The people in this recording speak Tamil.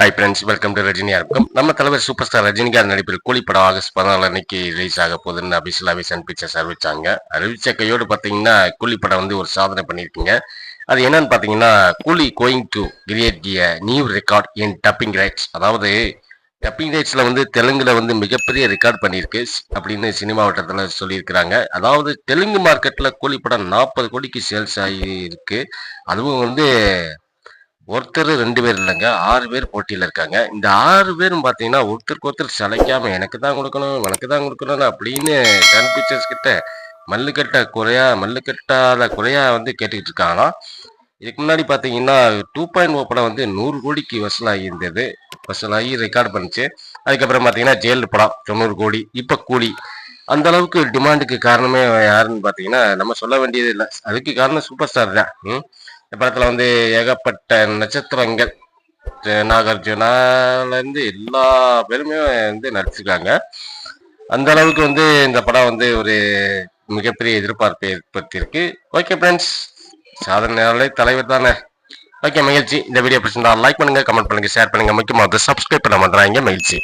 ஹாய் ஃப்ரெண்ட்ஸ் வெல்கம் டு ரஜினியா இருக்கும் நம்ம தலைவர் சூப்பர் ஸ்டார் ரஜினிகாந்த் நடிப்பில் கூலி படம் ஆகஸ்ட் பதினாலு அன்னைக்கு ரிலீஸ் ஆக போகுதுன்னு அபிஷியலாகவே சன் பிக்சர்ஸ் அறிவிச்சாங்க அறிவிச்ச கையோடு பார்த்தீங்கன்னா கூலி படம் வந்து ஒரு சாதனை பண்ணியிருக்குங்க. அது என்னன்னு பார்த்தீங்கன்னா Coolie going to create கிய new record in dubbing rights அதாவது டப்பிங் ரைட்ஸில் வந்து தெலுங்குல வந்து மிகப்பெரிய ரெக்கார்ட் பண்ணியிருக்கு அப்படின்னு சினிமா வட்டத்தில் சொல்லியிருக்கிறாங்க. அதாவது தெலுங்கு மார்க்கெட்டில் கூலி படம் நாற்பது கோடிக்கு சேல்ஸ் ஆகி இருக்கு. அதுவும் வந்து ஒருத்தர் ரெண்டு பேர் இல்லைங்க ஆறு பேர் போட்டியில் இருக்காங்க. இந்த ஆறு பேரும் பார்த்தீங்கன்னா ஒருத்தருக்கு ஒருத்தர் சளைக்காம எனக்கு தான் கொடுக்கணும் எனக்கு தான் கொடுக்கணும் அப்படின்னு சன் பிக்சர்ஸ் கிட்ட மல்லுக்கட்ட குறையா மல்லுக்கட்டாத குறையா வந்து கேட்டுக்கிட்டு இருக்காங்களாம். இதுக்கு முன்னாடி பார்த்தீங்கன்னா டூ பாயிண்ட் ஓ oh படம் வந்து நூறு கோடிக்கு வசூலாகி இருந்தது. வசூலாகி ரெக்கார்ட் பண்ணுச்சு. அதுக்கப்புறம் பார்த்தீங்கன்னா ஜெயில் படம் தொண்ணூறு கோடி இப்போ கூலி. அந்த அளவுக்கு டிமாண்டுக்கு காரணமே யாருன்னு பார்த்தீங்கன்னா நம்ம சொல்ல வேண்டியது இல்லை. அதுக்கு காரணம் சூப்பர் ஸ்டார் தான். ம். படத்துல வந்து ஏகப்பட்ட நட்சத்திரங்கள். நாகார்ஜுனாலேருந்து நாகார்ஜுனால இருந்து எல்லா பேருமே வந்து நடிச்சிருக்காங்க. அந்த அளவுக்கு வந்து இந்த படம் வந்து ஒரு மிகப்பெரிய எதிர்பார்ப்பை ஏற்படுத்தியிருக்கு. ஓகே ஃப்ரெண்ட்ஸ் சாதனையாளே தலைவர் தானே. ஓகே மகிழ்ச்சி. இந்த வீடியோ பிடிச்சிருந்தா லைக் பண்ணுங்க கமெண்ட் பண்ணுங்க ஷேர் பண்ணுங்க. முக்கியமாக சப்ஸ்கிரைப் பண்ண மாட்டாங்க மகிழ்ச்சி.